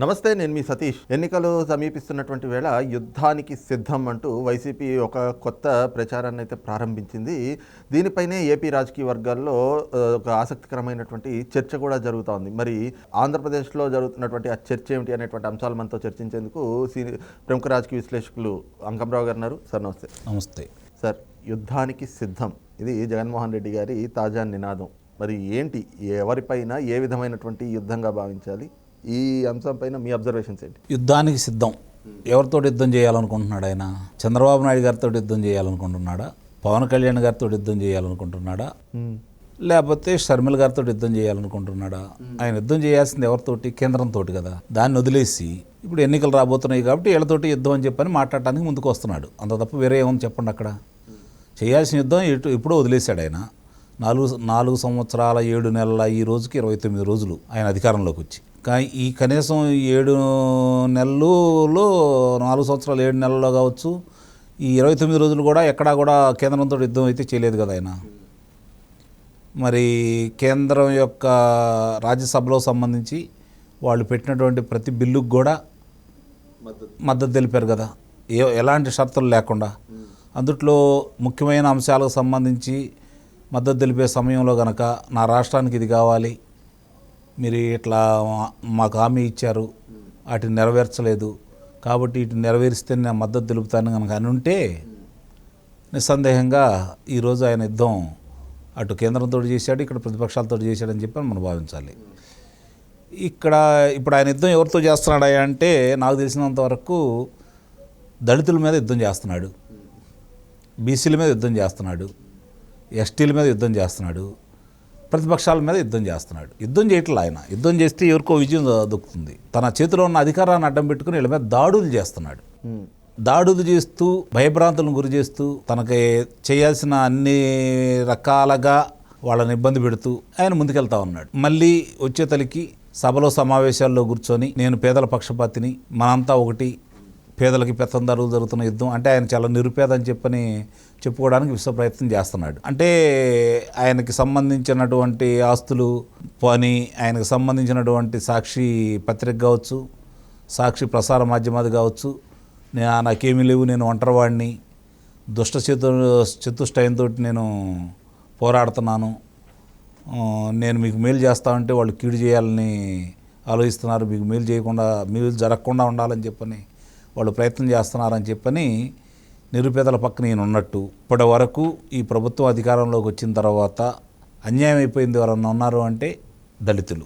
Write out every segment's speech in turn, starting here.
నమస్తే నేను మీ సతీష్. ఎన్నికలు సమీపిస్తున్నటువంటి వేళ యుద్ధానికి సిద్ధం అంటూ వైసీపీ ఒక కొత్త ప్రచారాన్ని అయితే ప్రారంభించింది. దీనిపైనే ఏపీ రాజకీయ వర్గాల్లో ఒక ఆసక్తికరమైనటువంటి చర్చ కూడా జరుగుతూ ఉంది. మరి ఆంధ్రప్రదేశ్లో జరుగుతున్నటువంటి ఆ చర్చ ఏమిటి అనేటువంటి అంశాలు మనతో చర్చించేందుకు ప్రముఖ రాజకీయ విశ్లేషకులు అంకంరావు గారు ఉన్నారు. సార్ నమస్తే. నమస్తే. సార్ యుద్ధానికి సిద్ధం. ఇది జగన్మోహన్ రెడ్డి గారి తాజా నినాదం. మరి ఏంటి? ఎవరిపైన ఏ విధమైనటువంటి యుద్ధంగా భావించాలి? ఈ అంశంపైన మీ అబ్జర్వేషన్స్ ఏంటి? యుద్ధానికి సిద్ధం. ఎవరితో యుద్ధం చేయాలనుకుంటున్నాడు ఆయన? చంద్రబాబు నాయుడు గారితో యుద్ధం చేయాలనుకుంటున్నాడా? పవన్ కళ్యాణ్ గారితో యుద్ధం చేయాలనుకుంటున్నాడా? లేకపోతే షర్మిల గారితో యుద్ధం చేయాలనుకుంటున్నాడా? ఆయన యుద్ధం చేయాల్సింది ఎవరితోటి? కేంద్రంతో కదా. దాన్ని వదిలేసి ఇప్పుడు ఎన్నికలు రాబోతున్నాయి కాబట్టి వీళ్ళతోటి యుద్ధం అని చెప్పని మాట్లాడటానికి ముందుకు వస్తున్నాడు. అంత తప్ప వేరే ఏముంది చెప్పండి అక్కడ. చేయాల్సిన యుద్ధం ఇటు ఇప్పుడు వదిలేశాడు ఆయన. నాలుగు నాలుగు సంవత్సరాల ఏడు నెలల ఈ రోజుకి ఇరవై తొమ్మిది రోజులు ఆయన అధికారంలోకి వచ్చి. ఈ కనీసం ఏడు నెలల్లో నాలుగు సంవత్సరాలు ఏడు నెలల్లో కావచ్చు ఈ ఇరవై తొమ్మిది రోజులు కూడా ఎక్కడా కూడా కేంద్రంతో యుద్ధం అయితే చేయలేదు కదా ఆయన. మరి కేంద్రం యొక్క రాజ్యసభలో సంబంధించి వాళ్ళు పెట్టినటువంటి ప్రతి బిల్లుకు కూడా మద్దతు తెలిపారు కదా. ఏ ఎలాంటి షరతులు లేకుండా. అందుట్లో ముఖ్యమైన అంశాలకు సంబంధించి మద్దతు తెలిపే సమయంలో గనక నా రాష్ట్రానికి ఇది కావాలి మీరు ఇట్లా మాకు హామీ ఇచ్చారు వాటిని నెరవేర్చలేదు కాబట్టి వీటిని నెరవేరిస్తే నేను మద్దతు తెలుపుతాను కనుక అని ఉంటే నిస్సందేహంగా ఈరోజు ఆయన యుద్ధం అటు కేంద్రంతో చేశాడు ఇక్కడ ప్రతిపక్షాలతో చేశాడని చెప్పి మనం భావించాలి. ఇక్కడ ఇప్పుడు ఆయన యుద్ధం ఎవరితో చేస్తున్నాడా అంటే నాకు తెలిసినంత వరకు దళితుల మీద యుద్ధం చేస్తున్నాడు బీసీల మీద యుద్ధం చేస్తున్నాడు ఎస్టీల మీద యుద్ధం చేస్తున్నాడు ప్రతిపక్షాల మీద యుద్ధం చేస్తున్నాడు. యుద్ధం చేయట్లే ఆయన. యుద్ధం చేస్తే ఎవరికో విజయం దొక్కుతుంది. తన చేతిలో ఉన్న అధికారాన్ని అడ్డం పెట్టుకుని వీళ్ళ మీద దాడులు చేస్తున్నాడు. దాడులు చేస్తూ భయభ్రాంతులను గురి చేస్తూ తనకి చేయాల్సిన అన్ని రకాలుగా వాళ్ళని ఇబ్బంది పెడుతూ ఆయన ముందుకెళ్తా ఉన్నాడు. మళ్ళీ వచ్చే తలికి సభలో సమావేశాల్లో కూర్చొని నేను పేదల పక్షపాతిని మనంతా ఒకటి పేదలకి పెత్తందారులు జరుగుతున్న యుద్ధం అంటే ఆయన చాలా నిరుపేద అని చెప్పని చెప్పుకోవడానికి విశ్వ ప్రయత్నం చేస్తున్నాడు. అంటే ఆయనకి సంబంధించినటువంటి ఆస్తులు పని ఆయనకు సంబంధించినటువంటి సాక్షి పత్రిక కావచ్చు సాక్షి ప్రసార మాధ్యమాది కావచ్చు నేను నాకేమీ లేవు నేను ఒంటరివాడిని దుష్ట చతు చతుష్టయంతో నేను పోరాడుతున్నాను నేను మీకు మేలు చేస్తామంటే వాళ్ళు కీడు చేయాలని ఆలోచిస్తున్నారు మీకు మేలు చేయకుండా మేలు జరగకుండా ఉండాలని చెప్పని వాళ్ళు ప్రయత్నం చేస్తున్నారని చెప్పని నిరుపేదల పక్కన నేను ఉన్నట్టు. ఇప్పటి వరకు ఈ ప్రభుత్వం అధికారంలోకి వచ్చిన తర్వాత అన్యాయం అయిపోయింది ఎవరన్నా ఉన్నారు అంటే దళితులు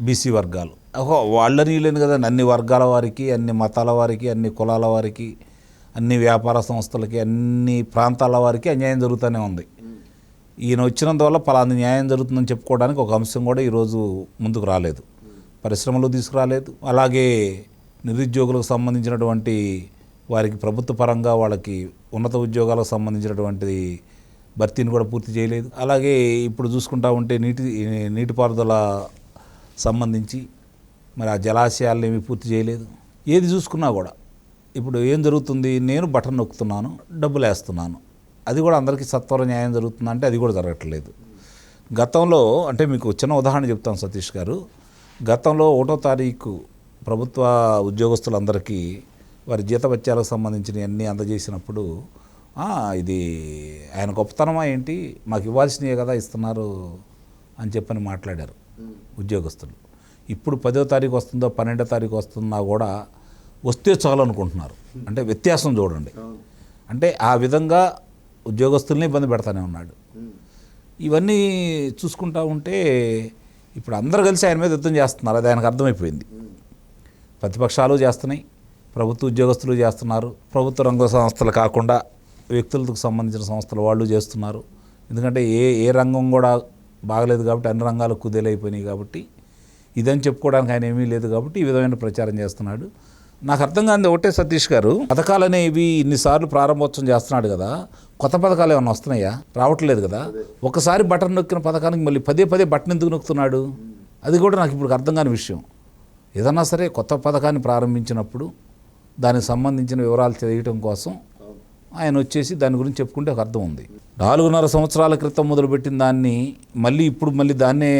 బీసీ వర్గాలు. ఓహో వాళ్ళని వీళ్ళని కదా? అన్ని వర్గాల వారికి అన్ని మతాల వారికి అన్ని కులాల వారికి అన్ని వ్యాపార సంస్థలకి అన్ని ప్రాంతాల వారికి అన్యాయం జరుగుతూనే ఉంది. ఈయన వచ్చినందువల్ల పలానా న్యాయం జరుగుతుందని చెప్పుకోవడానికి ఒక అంశం కూడా ఈరోజు ముందుకు రాలేదు. పరిశ్రమలు తీసుకురాలేదు. అలాగే నిరుద్యోగులకు సంబంధించినటువంటి వారికి ప్రభుత్వ పరంగా వాళ్ళకి ఉన్నత ఉద్యోగాలకు సంబంధించినటువంటి భర్తీని కూడా పూర్తి చేయలేదు. అలాగే ఇప్పుడు చూసుకుంటా ఉంటే నీటి నీటిపారుదల సంబంధించి మరి ఆ జలాశయాలను ఏమీ పూర్తి చేయలేదు. ఏది చూసుకున్నా కూడా ఇప్పుడు ఏం జరుగుతుంది? నేను బటన్ నొక్కుతున్నాను డబ్బులు వేస్తున్నాను. అది కూడా అందరికీ సత్వర న్యాయం జరుగుతుంది అంటే అది కూడా జరగట్లేదు. గతంలో అంటే మీకు చిన్న ఉదాహరణ చెప్తాను సతీష్ గారు. గతంలో ఒకటో తారీఖు ప్రభుత్వ ఉద్యోగస్తులందరికీ వారి జీతభత్యాలకు సంబంధించిన అన్నీ అందజేసినప్పుడు "ఆ, ఇది ఆయన గొప్పతనమా ఏంటి? మాకు ఇవ్వాల్సినవే కదా ఇస్తున్నారు అని చెప్పని మాట్లాడారు ఉద్యోగస్తులు. ఇప్పుడు పదో తారీఖు వస్తుందో పన్నెండో తారీఖు వస్తుందా కూడా వస్తే చాలు అనుకుంటున్నారు అంటే వ్యత్యాసం చూడండి. అంటే ఆ విధంగా ఉద్యోగస్తుల్ని ఇబ్బంది పెడతానే ఉన్నాడు. ఇవన్నీ చూసుకుంటా ఉంటే ఇప్పుడు అందరూ కలిసి ఆయన మీద యుద్ధం చేస్తున్నారు. అది ఆయనకు అర్థమైపోయింది. ప్రతిపక్షాలు చేస్తున్నాయి ప్రభుత్వ ఉద్యోగస్తులు చేస్తున్నారు ప్రభుత్వ రంగ సంస్థలు కాకుండా వ్యక్తులకు సంబంధించిన సంస్థలు వాళ్ళు చేస్తున్నారు. ఎందుకంటే ఏ ఏ రంగం కూడా బాగలేదు కాబట్టి అన్ని రంగాలు కుదేలైపోయినాయి కాబట్టి ఇదని చెప్పుకోవడానికి ఆయన ఏమీ లేదు కాబట్టి ఈ విధమైన ప్రచారం చేస్తున్నాడు. నాకు అర్థం కాదు ఒకటే సతీష్ గారు పథకాలు అనేవి ఇన్నిసార్లు ప్రారంభోత్సవం చేస్తున్నాడు కదా కొత్త పథకాలు ఏమైనా వస్తున్నాయా? రావట్లేదు కదా. ఒకసారి బటన్ నొక్కిన పథకానికి మళ్ళీ పదే పదే బటన్ ఎందుకు నొక్కుతున్నాడు? అది కూడా నాకు ఇప్పుడు అర్థం కాని విషయం. ఏదన్నా సరే కొత్త పథకాన్ని ప్రారంభించినప్పుడు దానికి సంబంధించిన వివరాలు తెలియటం కోసం ఆయన వచ్చేసి దాని గురించి చెప్పుకుంటే ఒక అర్థం ఉంది. నాలుగున్నర సంవత్సరాల క్రితం మొదలుపెట్టిన దాన్ని మళ్ళీ ఇప్పుడు మళ్ళీ దాన్నే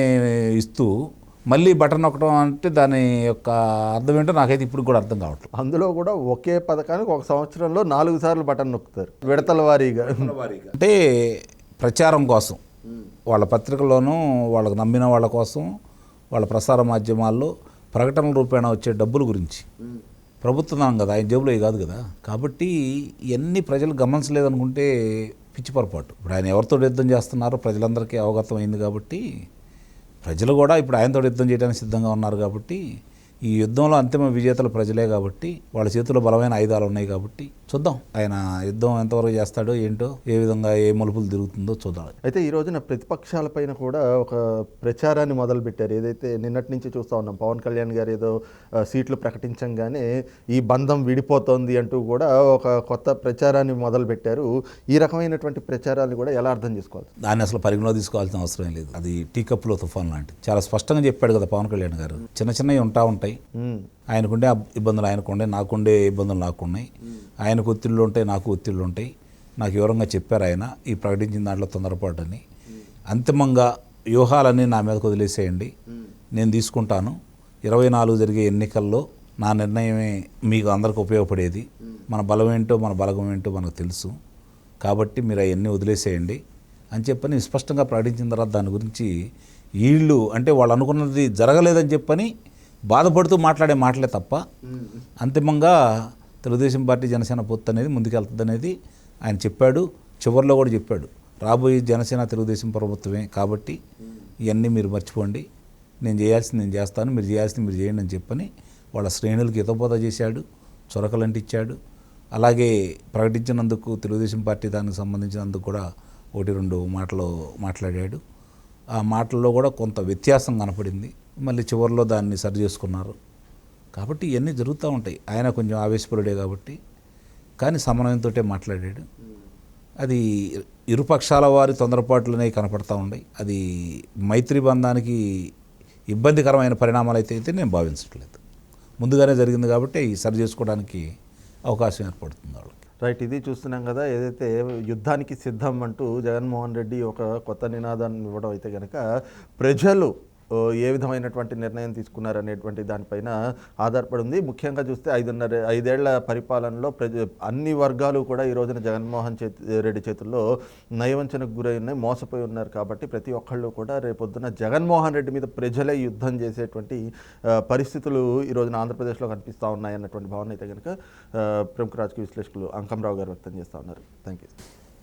ఇస్తూ మళ్ళీ బటన్ నొక్కడం అంటే దాని యొక్క అర్థం ఏంటో నాకైతే ఇప్పుడు కూడా అర్థం కావట్లేదు. అందులో కూడా ఒకే పథకానికి ఒక సంవత్సరంలో నాలుగు సార్లు బటన్ నొక్కుతారు. విడతల వారీగా. అంటే ప్రచారం కోసం వాళ్ళ పత్రికల్లోనూ వాళ్ళకు నమ్మిన వాళ్ళ కోసం వాళ్ళ ప్రసార మాధ్యమాల్లో ప్రకటనల రూపేణ వచ్చే డబ్బుల గురించి. ప్రభుత్వం కదా ఆయన జేబులో ఇవి కాదు కదా. కాబట్టి ఇవన్నీ ప్రజలు గమనించలేదనుకుంటే పిచ్చి పొరపాటు. ఇప్పుడు ఆయన ఎవరితో యుద్ధం చేస్తున్నారో ప్రజలందరికీ అవగతం అయింది కాబట్టి ప్రజలు కూడా ఇప్పుడు ఆయనతో యుద్ధం చేయడానికి సిద్ధంగా ఉన్నారు కాబట్టి ఈ యుద్ధంలో అంతిమ విజేతలు ప్రజలే కాబట్టి వాళ్ళ చేతిలో బలమైన ఆయుధాలు ఉన్నాయి కాబట్టి చూద్దాం ఆయన యుద్ధం ఎంతవరకు చేస్తాడో ఏంటో ఏ విధంగా ఏ మలుపులు తిరుగుతుందో చూద్దాం. అయితే ఈ రోజున ప్రతిపక్షాలపైన కూడా ఒక ప్రచారాన్ని మొదలుపెట్టారు. ఏదైతే నిన్నటి నుంచి చూస్తూ ఉన్నాం పవన్ కళ్యాణ్ గారు ఏదో సీట్లు ప్రకటించంగానే ఈ బంధం విడిపోతోంది అంటూ కూడా ఒక కొత్త ప్రచారాన్ని మొదలుపెట్టారు. ఈ రకమైనటువంటి ప్రచారాన్ని కూడా ఎలా అర్థం చేసుకోవాలి? దాన్ని అసలు పరిగణలో తీసుకోవాల్సిన అవసరం లేదు. అది టీ కప్పులో తుఫాన్ లాంటిది. చాలా స్పష్టంగా చెప్పాడు కదా పవన్ కళ్యాణ్ గారు. చిన్న చిన్నవి ఉంటా ఉంటాయి. ఉమ్, ఆయనకుండే ఇబ్బందులు ఆయనకుండే నాకుండే ఇబ్బందులు నాకున్నాయి. ఆయనకు ఒత్తిళ్ళు ఉంటాయి నాకు ఒత్తిళ్ళు ఉంటాయి. నాకు వివరంగా చెప్పారు ఆయన ఈ ప్రకటించిన దాంట్లో తొందరపాటు అని అంతిమంగా వ్యూహాలన్నీ నా మీదకు వదిలేసేయండి. నేను తీసుకుంటాను. ఇరవై నాలుగు జరిగే ఎన్నికల్లో నా నిర్ణయమే మీకు అందరికి ఉపయోగపడేది. మన బలం ఏంటో మన బలగం ఏంటో మనకు తెలుసు. కాబట్టి మీరు అవన్నీ వదిలేసేయండి. అని చెప్పని స్పష్టంగా ప్రకటించిన తర్వాత దాని గురించి వీళ్ళు అంటే వాళ్ళు అనుకున్నది జరగలేదని చెప్పని బాధపడుతూ మాట్లాడే మాటలే తప్ప అంతిమంగా తెలుగుదేశం పార్టీ జనసేన పొత్తు అనేది ముందుకెళ్తుంది అనేది ఆయన చెప్పాడు చివరిలో కూడా చెప్పాడు. రాబోయే జనసేన తెలుగుదేశం ప్రభుత్వమే కాబట్టి ఇవన్నీ మీరు మర్చిపోండి. నేను చేయాల్సింది నేను చేస్తాను మీరు చేయాల్సింది మీరు చేయండి అని చెప్పని వాళ్ళ శ్రేణులకి హితబోధ చేశాడు చొరకలంటిచ్చాడు అలాగే ప్రకటించినందుకు తెలుగుదేశం పార్టీ దానికి సంబంధించినందుకు కూడా ఒకటి రెండు మాటలు మాట్లాడాడు. ఆ మాటల్లో కూడా కొంత వ్యత్యాసం కనపడింది. మళ్ళీ చివరిలో దాన్ని సరి చేసుకున్నారు. కాబట్టి ఇవన్నీ జరుగుతూ ఉంటాయి. ఆయన కొంచెం ఆవేశపరుడే కాబట్టి. కానీ సమన్వయంతో మాట్లాడాడు. అది ఇరుపక్షాల వారి తొందరపాట్లనే కనపడతా ఉన్నాయి అది మైత్రి బంధానికి ఇబ్బందికరమైన పరిణామాలు అయితే అయితే నేను భావించట్లేదు. ముందుగానే జరిగింది కాబట్టి సరి చేసుకోవడానికి అవకాశం ఏర్పడుతుంది వాళ్ళకి. రైట్ ఇది చూస్తున్నాం కదా ఏదైతే యుద్ధానికి సిద్ధం అంటూ జగన్మోహన్ రెడ్డి ఒక కొత్త నినాదాన్ని ఇవ్వడం అయితే కనుక ప్రజలు ఏ విధమైనటువంటి నిర్ణయం తీసుకున్నారనేటువంటి దానిపైన ఆధారపడి ఉంది ముఖ్యంగా చూస్తే ఐదున్నర ఐదేళ్ళ పరిపాలనలో ప్రజ అన్ని వర్గాలు కూడా ఈ రోజున జగన్మోహన్ చేతి రెడ్డి చేతుల్లో నయవంచనకు గురై ఉన్నాయి మోసపోయి ఉన్నారు కాబట్టి ప్రతి ఒక్కళ్ళు కూడా రేపొద్దున జగన్మోహన్ రెడ్డి మీద ప్రజలే యుద్ధం చేసేటువంటి పరిస్థితులు ఈ రోజున ఆంధ్రప్రదేశ్లో కనిపిస్తూ ఉన్నాయి అన్నటువంటి భావన అయితే కనుక ప్రముఖ రాజకీయ విశ్లేషకులు అంకంరావు గారు వ్యక్తం చేస్తూ ఉన్నారు. Thank you